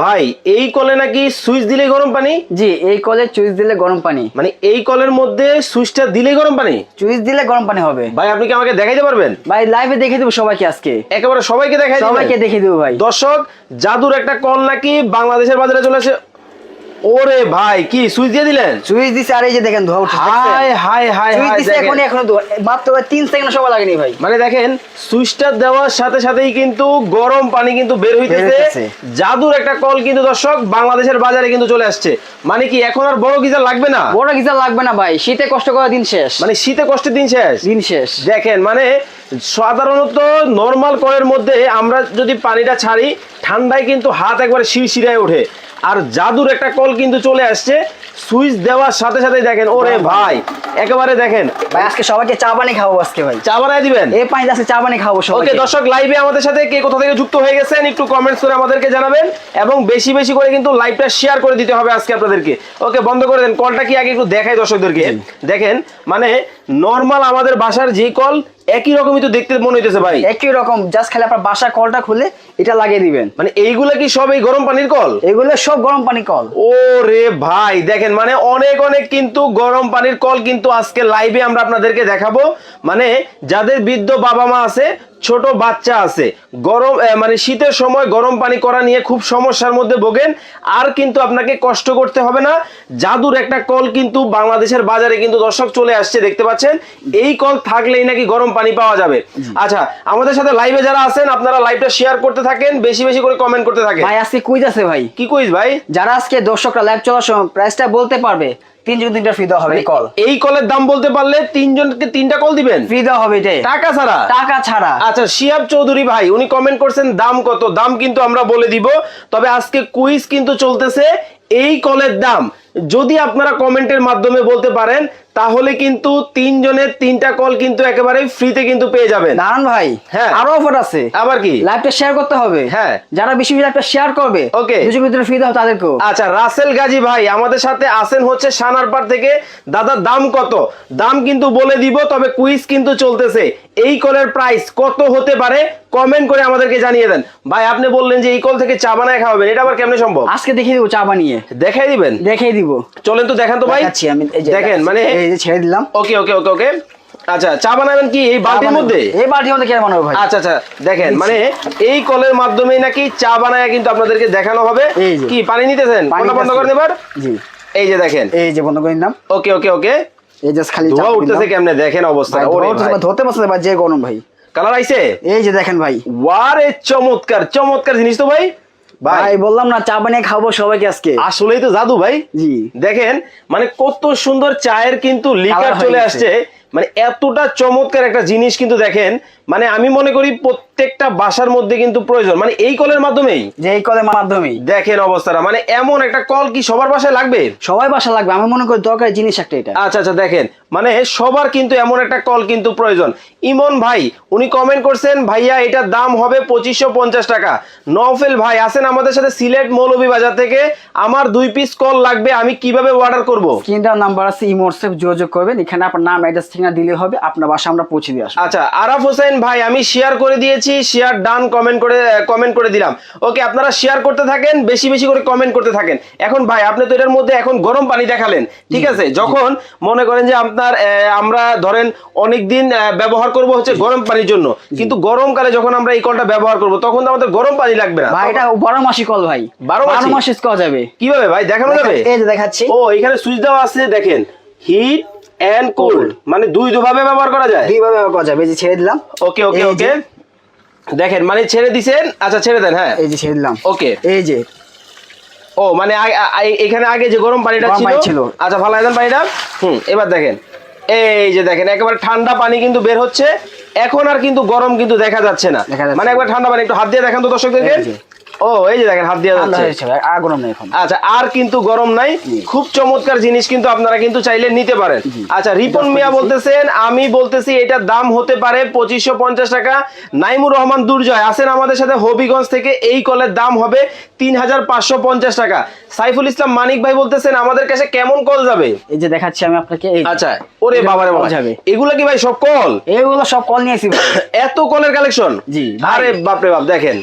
ভাই এই কলে নাকি সুইচ দিলে গরম পানি? জি এই কলে সুইচ দিলে গরম পানি। মানে এই কলের মধ্যে সুইচটা দিলে গরম পানি? সুইচ দিলে গরম পানি হবে। ভাই আপনি কি আমাকে দেখাইতে পারবেন? ভাই লাইভে দেখে দেবো সবাইকে আজকে। একেবারে সবাইকে দেখাই? সবাইকে দেখে দেবো ভাই। দর্শক জাদুর একটা কল নাকি বাংলাদেশের বাজারে চলে আসে ওরে ভাই কি সুইচ দিয়ে দিলেন? চুইস দিছে আর এই যে দেখেন ধোয়া উঠছে হাই হাই হাই হাই দিছে দেখেন। এখন মাত্র তিন সেকেন্ড সময় লাগেনি ভাই। মানে দেখেন সুইচটা দেওয়ার সাথে সাথেই কিন্তু গরম পানি কিন্তু বের হইতেছে। জাদুর একটা কল কিন্তু দর্শক বাংলাদেশের বাজারে কিন্তু চলে আসছে। মানে কি এখন আর বড় গিজার লাগবে না? বড় গিজার লাগবে না ভাই শীতে কষ্ট করা দিন শেষ। মানে শীতে কষ্টের দিন শেষ। দিন শেষ। দেখেন মানে সাধারণত নর্মাল কলের মধ্যে আমরা যদি পানিটা ছাড়ি ঠান্ডায় কিন্তু হাত একবারে শিরশিরায় ওঠে। আর জাদুর একটা কল কিন্তু চলে আসছে। সুইচ দেওয়ার সাথে সাথে দেখেন ওরে ভাই একেবারে দেখেন। ভাই আজকে সবাইকে চা পানি খাব আজকে ভাই। চা বানায় দিবেন? এই পানি আজকে চা পানি খাব ওকে দর্শক লাইভে আমাদের সাথে কে কোথা থেকে যুক্ত হয়ে গেছেন একটু কমেন্টস করে আমাদেরকে জানাবেন এবং বেশি বেশি করে কিন্তু লাইভটা শেয়ার করে দিতে হবে আজকে আপনাদেরকে। ওকে বন্ধ করে দেন কলটা কি আগে একটু দেখাই দর্শকদেরকে। দেখেন মানে নর্মাল আমাদের বাসার যে কল একই রকমই তো দেখতে মনে হইতেছে ভাই। একই রকম জাস্ট খালি আপনার বাসা কলটা খুলে এটা লাগিয়ে দিবেন। মানে এইগুলা কি সব এই গরম পানির কল? এগুলো সব গরম পানি কল। ও রে ভাই দেখেন মানে অনেক অনেক কিন্তু গরম পানির কল কিন্তু আজকে লাইভে আমরা আপনাদেরকে দেখাবো। মানে যাদের বৃদ্ধ বাবা মা আছে ছোট বাচ্চা আছে। গরম মানে শীতের সময় গরম পানি করা নিয়ে খুব সমস্যার মধ্যে ভোগেন। আর কিন্তু আপনাকে কষ্ট করতে হবে না। জাদুর একটা কল কিন্তু বাংলাদেশের বাজারে কিন্তু দর্শক চলে আসছে দেখতে পাচ্ছেন? এই কল থাকলেই নাকি গরম পানি পাওয়া যাবে। আচ্ছা আমাদের সাথে লাইভে যারা আছেন আপনারা লাইভটা শেয়ার করতে থাকেন বেশি বেশি করে কমেন্ট করতে থাকেন। ভাই আজকে কুইজ আছে ভাই। কি কুইজ ভাই? যারা আজকে দর্শকরা লাইভ চলার সময় প্রাইসটা বলতে পারবে তিনজন তিনটা ফ্রি দেওয়া হবে কল এই কলের দাম বলতে পারলে তিনজনকে তিনটা কল দিবেন? ফ্রি দেওয়া হবে এটাই টাকা ছাড়া? টাকা ছাড়া। আচ্ছা শিয়াব চৌধুরী ভাই উনি কমেন্ট করছেন দাম কত? দাম কিন্তু আমরা বলে দিব। তবে আজকে কুইজ কিন্তু চলতেছে এই কলের দাম। যদি আপনারা কমেন্টের মাধ্যমে বলতে পারেন তাহলে কিন্তু তিনজনের তিনটা কল কিন্তু একেবারে ফ্রিতে কিন্তু পেয়ে যাবেন। দাঁড়ান ভাই হ্যাঁ। আরও অফার আছে। আবার কি? লাইভটা শেয়ার করতে হবে। হ্যাঁ। যারা বেশি বেশি লাইভটা শেয়ার করবে Okay. দুজন ভিতরে ফ্রি দেওয়া তাদেরকেও। আচ্ছা রাসেল গাজী ভাই আমাদের সাথে আসেন হচ্ছে সানারপাড় থেকে। দাদা দাম কত? দাম কিন্তু বলে দিব তবে কুইজ কিন্তু চলতেছে। এই কলের প্রাইস কত হতে পারে? কমেন্ট করে আমাদেরকে জানিয়ে দেন। ভাই আপনি বললেন যে এই কল থেকে চা বানায় খাওয়াবেন এটা আবার কেমনে সম্ভব? আজকে দেখিয়ে দিব চা বানিয়ে। দেখাই দিবেন? দেখিয়ে দিব। চলেন তো দেখান তো ভাই। আমি দেখেন মানে এই যে ছেড়ে দিলাম। ওকে ওকে ওকে ওকে। আচ্ছা চা বানাবেন কি এই বালতির মধ্যে? এই বালতির মধ্যে কেন বানাবো ভাই? আচ্ছা আচ্ছা দেখেন মানে এই কলের মাধ্যমেই নাকি চা বানায় কিন্তু আপনাদেরকে দেখানো হবে। যে। কি পানি নিতেছেন? পানি বন্ধ জি। এই যে দেখেন। এই যে বন্ধ করে নিলাম। ওকে ওকে ওকে। এই জাস্ট খালি ধোয়া উঠতেছে কেমনে? দেখেন অবস্থা। ওরে ভাই। ধরতে পারছে ভাই যে গরম ভাই। কালার আইছে? এই যে দেখেন ভাই। ওয়ারে চমৎকার চমৎকার জিনিস তো ভাই। ভাই বললাম না চা বানিয়ে খাব সবাইকে আজকে। আসলেই তো জাদু ভাই। জি। দেখেন মানে কত সুন্দর চায়ের কিন্তু লিকার চলে আসছে। মানে এতটা চমৎকার একটা জিনিস কিন্তু দেখেন মানে আমি মনে করি প্রত্যেকটা বাসার মধ্যে কিন্তু প্রয়োজন। মানে এই কলের মাধ্যমেই? যে এই কলের মাধ্যমেই। দেখেন অবস্থাটা মানে এমন একটা কল কি সবার বাসায় লাগবে? সবাই বাসা লাগবে আমি মনে করি দরকারি জিনিস একটা এটা। আচ্ছা আচ্ছা দেখেন মানে সবার কিন্তু এমন একটা কল কিন্তু প্রয়োজন। ইমন ভাই উনি কমেন্ট করছেন ভাইয়া এটার দাম হবে পঁচিশশো পঞ্চাশ টাকা। নফেল ভাই আছেন আমাদের সাথে সিলেট মৌলভী বাজার থেকে। আমার দুই পিস কল লাগবে আমি কীভাবে অর্ডার করব? স্ক্রিনটার নাম্বার আছে ইমোটসেপ যোগাযোগ করবেন। এখানে আপনার নাম অ্যাড্রেস ঠিকানা দিলে হবে আপনার বাসা আমরা পৌঁছে দিয়ে আসব। আচ্ছা আরাফ হোসেন ভাই আমি শেয়ার করে দিয়েছি শেয়ার ডান কমেন্ট করে কমেন্ট করে দিলাম। ওকে আপনারা শেয়ার করতে থাকেন বেশি বেশি করে কমেন্ট করতে থাকেন। এখন ভাই আপনি তো এটার মধ্যে এখন গরম পানি দেখালেন ঠিক আছে? যখন মনে করেন যে আপনার আমরা ধরেন অনেক দিন ব্যবহার করব হচ্ছে গরম পানির জন্য। কিন্তু গরমকালে যখন আমরা এই কলটা ব্যবহার করব তখন তো আমাদের গরম পানি লাগবে না। ভাই এটা বারো মাসি কল ভাই। বারো মাসি? মাস ইউজ করা যাবে। কীভাবে ভাই দেখানো যাবে? এই যে দেখাচ্ছি। ও এখানে সুইচ দেওয়া আছে দেখেন। হিট এন্ড কোল্ড মানে দুই দুভাবে ব্যবহার করা যায়? দুইভাবে ব্যবহার করা যাবে এই যে ছেড়ে দিলাম। ওকে ওকে ওকে দেখেন মানে ছেড়ে দিছেন আচ্ছা ছেড়ে দেন হ্যাঁ। এই যে ছেড়ে দিলাম। ওকে এই যে ও মানে এখানে আগে যে গরম পানিটা ছিল। আচ্ছা ভালো দেন পানিটা। হুম এবার দেখেন। এই যে দেখেন একেবারে ঠান্ডা পানি কিন্তু বের হচ্ছে। এখন আর কিন্তু গরম কিন্তু দেখা যাচ্ছে না। মানে একবার ঠান্ডা পানি একটু হাত দিয়ে দেখেন তো দর্শকদেরকে। ও এই যে দেখেন হাত দিয়ে যাচ্ছে। আর গরম নেই এখন। আচ্ছা আর কিন্তু গরম নাই। খুব চমৎকার জিনিস কিন্তু আপনারা কিন্তু চাইলে নিতে পারেন। আচ্ছা রিপন মিয়া বলতেছেন আমি বলতেছি এটার দাম হতে পারে পঁচিশশো পঞ্চাশ টাকা। নাইমুর রহমান দুর্জয় আছেন আমাদের সাথে হবিগঞ্জ থেকে এই কলের দাম হবে তিন হাজার পাঁচশো পঞ্চাশ টাকা। সাইফুল ইসলাম মানিক ভাই বলতেছেন আমাদের কাছে কেমন কল যাবে? এই যে দেখাচ্ছি আমি আপনাকে আচ্ছা ওরে বাবারে বাবা যাবে। এগুলো কি ভাই সব কল? এইগুলো সব কল নিয়েছি এত কলের কালেকশন জি, আরে বাপরে বাপ দেখেন।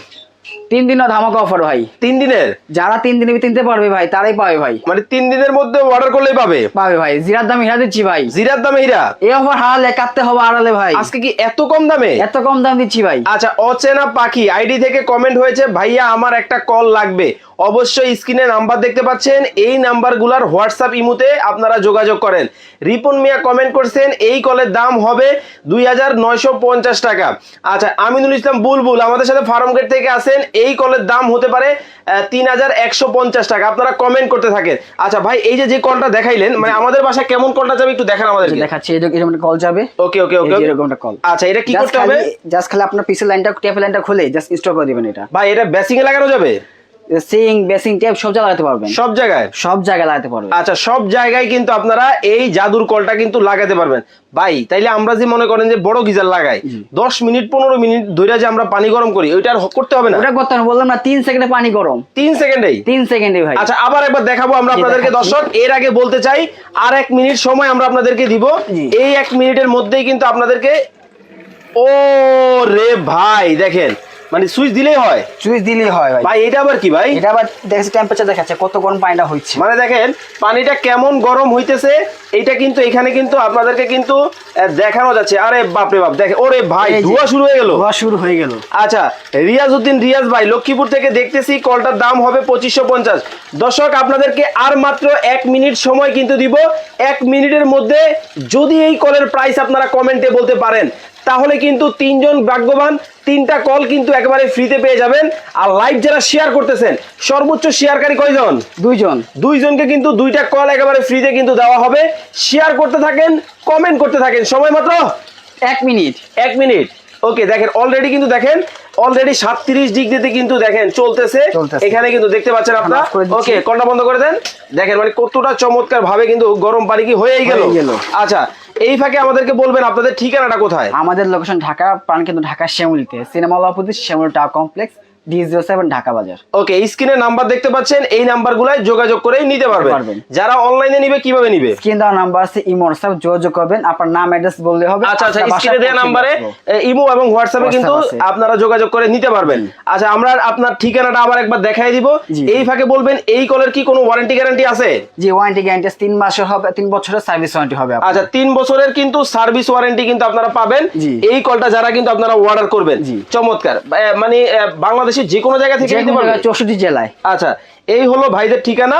তিন দিনও ধামাকা অফার ভাই। তিন দিনের? যারা তিন দিনে কিনতে পারবে ভাই তারাই পাবে ভাই। মানে তিন দিনের মধ্যে অর্ডার করলেই পাবে? পাবে ভাই জিরার দামে হিরা দিচ্ছি ভাই। জিরার দামে হীরা এই অফার হারালে কাটতে হবে আড়ালে ভাই। আজকে কি এত কম দামে? এত কম দাম দিচ্ছি ভাই। আচ্ছা অচেনা পাখি আইডি থেকে কমেন্ট হয়েছে ভাইয়া আমার একটা কল লাগবে। অবশ্যই স্ক্রিনে নাম্বার দেখতে পাচ্ছেন। এই নাম্বারগুলোর হোয়াটসঅ্যাপ ইমুতে আপনারা যোগাযোগ করেন। রিপন মিয়া কমেন্ট করছেন এই কলের দাম হবে দুই হাজার নয়শো পঞ্চাশ টাকা। আচ্ছা আমিনুল ইসলাম বুলবুল আমাদের সাথে ফার্ম গেট থেকে আসেন এই কলের দাম হতে পারে তিন হাজার একশো পঞ্চাশ টাকা। আপনারা কমেন্ট করতে থাকেন। আচ্ছা ভাই এই যে যে কলটা দেখাইলেন মানে আমাদের বাসায় কেমন কলটা যাবে একটু দেখান আমাদেরকে। দেখাচ্ছি এরকম কল যাবে। ওকে ওকে ওকে এরকম একটা কল আচ্ছা এটা কি করতে হবে? জাস্ট খালি আপনার পিসের লাইনটা ট্যাপ লাইনটা খুলে জাস্ট ইনস্টল করে দিবেন এটা। ভাই এটা বেসিং এ লাগানো যাবে? সিং বেসিং ট্যাপ সব জায়গায় লাগাতে পারবেন। সব জায়গায়? সব জায়গায় লাগাতে পারবেন। আচ্ছা সব জায়গায় কিন্তু আপনারা এই জাদুর কলটা কিন্তু লাগাতে পারবেন। ভাই তাইলে আমরা যে মনে করেন যে বড় গিজার লাগাই দশ মিনিট পনেরো মিনিট ধরে যে আমরা পানি গরম করি ওইটা আর করতে হবে না? ওটা করতে হবে বললাম না তিন সেকেন্ডে পানি গরম। তিন সেকেন্ডেই? তিন সেকেন্ডে ভাই। আচ্ছা আবার একবার দেখাবো আমরা আপনাদেরকে। দর্শক। এর আগে বলতে চাই আর এক মিনিট সময় আমরা আপনাদেরকে দিব। এই এক মিনিটের মধ্যেই কিন্তু আপনাদেরকে ও রে ভাই দেখেন। মানে সুইচ দিলেই হয়। সুইচ দিলেই হয় ভাই। ভাই এটা আবার কি ভাই? এটা আবার দেখছি টেম্পারেচার দেখাচ্ছে কত গরম পানিটা হচ্ছে মানে দেখেন পানিটা কেমন গরম হইতেছে এটা কিন্তু এখানে কিন্তু আপনাদেরকে কিন্তু দেখানো যাচ্ছে। আরে বাপরে বাপ দেখে ওরে ভাই ধোয়া শুরু হয়ে গেল। ধোয়া শুরু হয়ে গেল। আচ্ছা রিয়াজ উদ্দিন রিয়াজ ভাই লক্ষ্মীপুর থেকে দেখতেছি কলটার দাম হবে পঁচিশশো পঞ্চাশ। দর্শক আপনাদেরকে আর মাত্র এক মিনিট সময় কিন্তু দিব। এক মিনিটের মধ্যে যদি এই কলের প্রাইস আপনারা কমেন্টে বলতে পারেন তাহলে কিন্তু তিনজন ভাগ্যবান তিনটা কল কিন্তু একেবারে ফ্রিতে পেয়ে যাবেন। আর লাইভ যারা শেয়ার করতেছেন সর্বোচ্চ শেয়ারকারী কয়জন? দুইজন। দুইজনকে কিন্তু দুইটা কল একেবারে ফ্রিতে কিন্তু দেওয়া হবে। শেয়ার করতে থাকেন কমেন্ট করতে থাকেন। সময় মাত্র? এক মিনিট। এক মিনিট। ওকে দেখেন অলরেডি কিন্তু দেখেন অলরেডি সাতত্রিশ ডিগ্রিতে কিন্তু দেখেন চলতেছে। এখানে কিন্তু দেখতে পাচ্ছেন আপনারা। ওকে কলটা বন্ধ করে দেন। দেখেন মানে কতটা চমৎকার ভাবে কিন্তু গরম পানি কি হয়েই গেল। আচ্ছা এই ফাঁকে আমাদেরকে বলবেন আপনাদের ঠিকানাটা কোথায়? আমাদের লোকেশন ঢাকা প্রাণ কিন্তু Dhaka শ্যামলিতে। Cinema opposite Shyamal tower complex D zero seven Dhaka Bazar. Okay স্ক্রিনে নাম্বার দেখতে পাচ্ছেন এই নাম্বারগুলোয় যোগাযোগ করেই নিতে পারবেন। পারবেন। যারা অনলাইনে নিবে কীভাবে নিবে? স্ক্রিন দেওয়া নাম্বার আছে ইমো হোয়াটসঅ্যাপ যোগাযোগ করবেন। আপনার নাম অ্যাড্রেস বললে হবে আচ্ছা আচ্ছা স্ক্রিনে দেওয়া পৌঁছে নাম্বারে দিয়ে আসব। এ, ইমো এবং হোয়াটসঅ্যাপে কিন্তু আপনারা যোগাযোগ করে নিতে পারবেন। আচ্ছা আমরা আপনার ঠিকানাটা আবার একবার দেখাই দিব। এই ফাঁকে বলবেন এই কলের কি কোনো ওয়ারেন্টি গ্যারান্টি আছে? জি ওয়ারেন্টি গ্যারান্টি তিন মাসের হবে তিন বছরের সার্ভিস ওয়ারেন্টি হবে আচ্ছা তিন বছরের কিন্তু সার্ভিস ওয়ারেন্টি কিন্তু আপনারা পাবেন। এই কলটা যারা কিন্তু আপনারা অর্ডার করবেন। চমৎকার। মানে এ, বাংলাদেশের যে কোনো জায়গা থেকে নিতে চৌষট্টি জেলায়। আচ্ছা এই হলো ভাইদের ঠিকানা।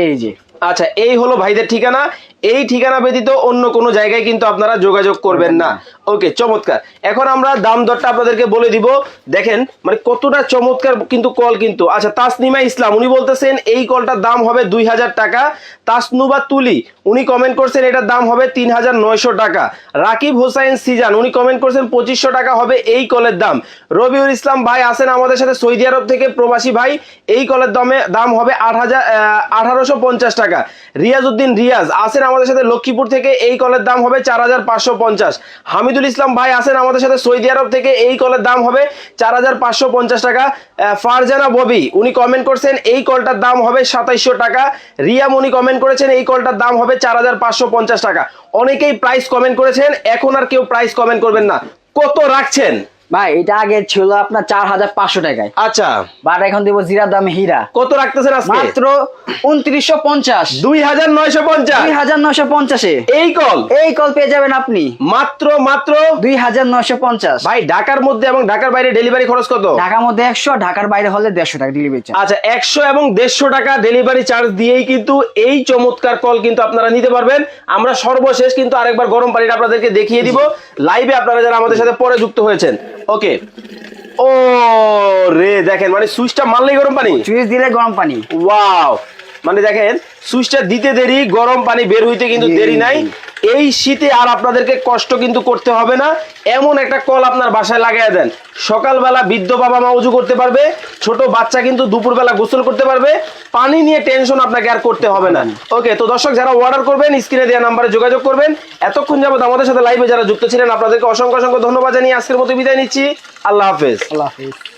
এই যে। আচ্ছা এই হলো ভাইদের ঠিকানা। এই ঠিকানা ব্যতীত অন্য কোনো জায়গায় কিন্তু আপনারা যোগাযোগ করবেন না। ওকে, চমৎকার। এখন আমরা দাম দরটা আপনাদেরকে বলে দিব। দেখেন মানে কতটা চমৎকার কিন্তু কল কিন্তু। আচ্ছা তাসনিমা ইসলাম, উনি বলতেছেন, এই কলটার দাম হবে দুই হাজার টাকা। তাসনুবা তুলি, উনি কমেন্ট করছেন, এটার দাম হবে তিন হাজার নয়শো টাকা। রাকিব হোসাইন সিজান, উনি কমেন্ট করছেন, পঁচিশশো টাকা হবে এই কলের দাম। রবিউল ইসলাম ভাই আছেন আমাদের সাথে, সৌদি আরব থেকে প্রবাসী ভাই। এই কলের দামে, দাম হবে আট হাজার আঠারোশো পঞ্চাশ টাকা। রিয়াজ উদ্দিন রিয়াজ আছেন আমাদের সাথে লক্ষ্মীপুর থেকে এই কলের দাম হবে চার হাজার পাঁচশো পঞ্চাশ। হামিদুল ইসলাম ভাই আছেন আমাদের সাথে সৌদি আরব থেকে, এই কলের দাম হবে চার হাজার পাঁচশো পঞ্চাশ টাকা। ফারজানা ববি, উনি কমেন্ট করছেন, এই কলটার দাম হবে সাতাইশশো টাকা। রিয়াম, উনি কমেন্ট করেছেন, এই কলটার দাম হবে চার হাজার পাঁচশো পঞ্চাশ টাকা। অনেকেই প্রাইস কমেন্ট করেছেন, এখন আর কেউ প্রাইস কমেন্ট করবেন না। কত রাখছেন? ভাই এটা আগে ছিল আপনার চার হাজার পাঁচশো টাকায়। আচ্ছা। বাট এখন দেবো জিরার দাম হীরা। কত রাখতেছেন আজকে? মাত্র উনত্রিশশো পঞ্চাশ। দুই হাজার নয়শো পঞ্চাশ। দুই হাজার নয়শো পঞ্চাশে। এই কল? এই কল পেয়ে যাবেন আপনি। মাত্র মাত্র? দুই হাজার নয়শো পঞ্চাশ। ভাই ঢাকার মধ্যে এবং ঢাকার বাইরে ডেলিভারি খরচ কত? ঢাকার মধ্যে একশো ঢাকার বাইরে হলে দেড়শো টাকা ডেলিভারি চার্জ আচ্ছা একশো এবং দেড়শো টাকা ডেলিভারি চার্জ দিয়েই কিন্তু এই চমৎকার কল কিন্তু আপনারা নিতে পারবেন। আমরা সর্বশেষ কিন্তু আরেকবার গরম পানিটা আপনাদেরকে দেখিয়ে দিব। লাইভে আপনারা যারা আমাদের সাথে পরে যুক্ত হয়েছেন ওকে। ও রে দেখেন মানে সুইচটা মারলেই গরম পানি? সুইচ দিলে গরম পানি। ওয়াও। মানে দেখেন সুইচটা দিতে দেরি গরম পানি বের হইতে কিন্তু দেরি নাই। এই শীতে আর আপনাদেরকে কষ্ট কিন্তু করতে হবে না। এমন একটা কল আপনার বাসায় লাগাই দেন। সকালবেলা বৃদ্ধ বাবা মা উজু করতে পারবে, ছোট বাচ্চা কিন্তু দুপুরবেলা গোসল করতে পারবে। পানি নিয়ে টেনশন আপনাকে আর করতে হবে না। ওকে, তো দর্শক, যারা অর্ডার করবেন, স্ক্রিনে দেওয়া নাম্বারে যোগাযোগ করবেন। এতক্ষণ যাবত আমাদের সাথে লাইভে যারা যুক্ত ছিলেন, আপনাদেরকে অসংখ্য অসংখ্য ধন্যবাদ জানিয়ে আজকের মতো বিদায় নিচ্ছি। আল্লাহ হাফেজ। আল্লাহ হাফিজ।